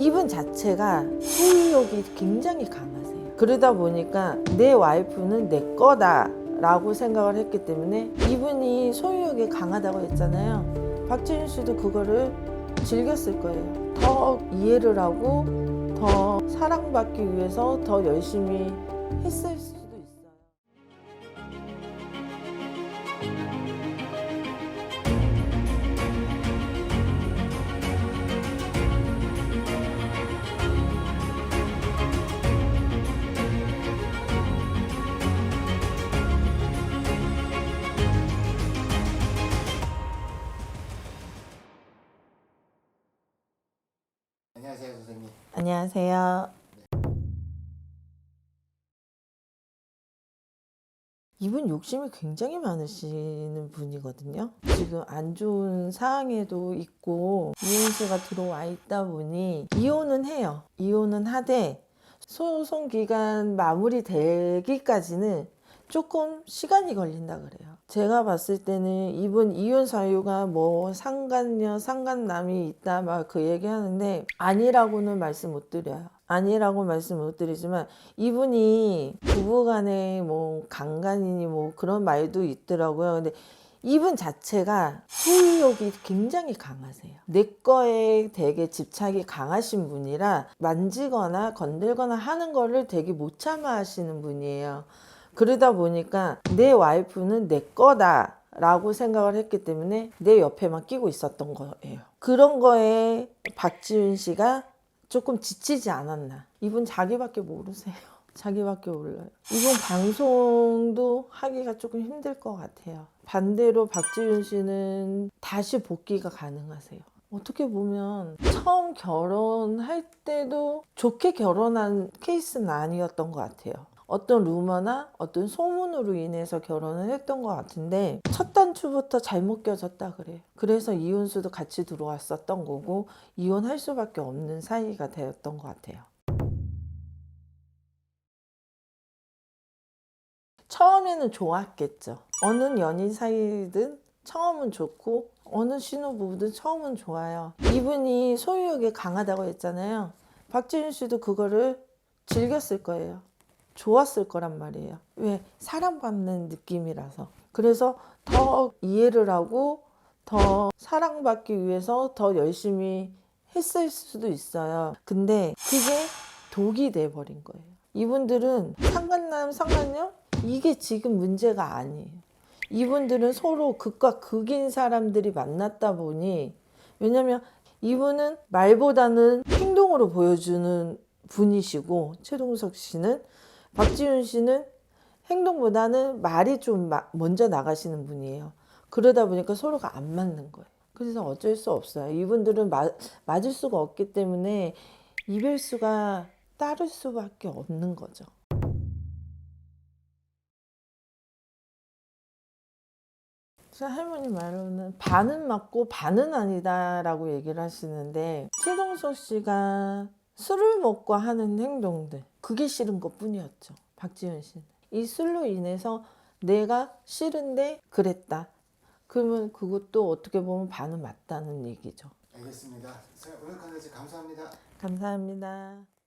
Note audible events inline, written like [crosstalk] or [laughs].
이분 자체가 소유욕이 굉장히 강하세요. 그러다 보니까 내 와이프는 내 거다 라고 생각을 했기 때문에 이분이 소유욕이 강하다고 했잖아요. 박지윤 씨도 그거를 즐겼을 거예요. 더 이해를 하고 더 사랑받기 위해서 더 열심히 했을 수 안녕하세요 선생님. 안녕하세요. 이분 욕심이 굉장히 많으시는 분이거든요. 지금 안 좋은 상황에도 있고 이혼수가 들어와 있다 보니 이혼은 해요. 이혼은 하되 소송 기간 마무리되기까지는 조금 시간이 걸린다 그래요. 제가 봤을 때는 이분 이혼 사유가 뭐 상간녀, 상간남이 있다 막 그 얘기 하는데 아니라고는 말씀 못 드려요. 아니라고 말씀 못 드리지만 이분이 부부간에 뭐 강간이니 뭐 그런 말도 있더라고요. 근데 이분 자체가 소유욕이 굉장히 강하세요. 내 거에 되게 집착이 강하신 분이라 만지거나 건들거나 하는 거를 되게 못 참아 하시는 분이에요. 그러다 보니까 내 와이프는 내 거다. 라고 생각을 했기 때문에 내 옆에만 끼고 있었던 거예요. 그런 거에 박지윤 씨가 조금 지치지 않았나. 이분 자기밖에 모르세요. [laughs] 자기밖에 몰라요. 이분 방송도 하기가 조금 힘들 것 같아요. 반대로 박지윤 씨는 다시 복귀가 가능하세요. 어떻게 보면 처음 결혼할 때도 좋게 결혼한 케이스는 아니었던 것 같아요. 어떤 루머나 어떤 소문으로 인해서 결혼을 했던 것 같은데 첫 단추부터 잘못 껴졌다 그래요. 그래서 이혼수도 같이 들어왔었던 거고 이혼할 수밖에 없는 사이가 되었던 것 같아요. 처음에는 좋았겠죠. 어느 연인 사이든 처음은 좋고 어느 신혼부부든 처음은 좋아요. 이분이 소유욕이 강하다고 했잖아요. 박지윤 씨도 그거를 즐겼을 거예요. 좋았을 거란 말이에요. 왜? 사랑받는 느낌이라서. 그래서 더 이해를 하고 더 사랑받기 위해서 더 열심히 했을 수도 있어요. 근데 그게 독이 돼버린 거예요. 이분들은 상간남, 상간녀? 이게 지금 문제가 아니에요. 이분들은 서로 극과 극인 사람들이 만났다 보니 왜냐면 이분은 말보다는 행동으로 보여주는 분이시고 최동석 씨는 박지윤 씨는 행동보다는 말이 좀 마- 먼저 나가시는 분이에요. 그러다 보니까 서로가 안 맞는 거예요. 그래서 어쩔 수 없어요. 이분들은 마- 맞을 수가 없기 때문에 이별수가 따를 수밖에 없는 거죠. 제 할머니 말로는 반은 맞고 반은 아니다라고 얘기를 하시는데 최동석 씨가 술을 먹고 하는 행동들 그게 싫은 것 뿐이었죠. 박지현 씨는 이 술로 인해서 내가 싫은데 그랬다. 그러면 그것도 어떻게 보면 반은 맞다는 얘기죠. 알겠습니다. 오늘 컨텐츠 감사합니다. 감사합니다.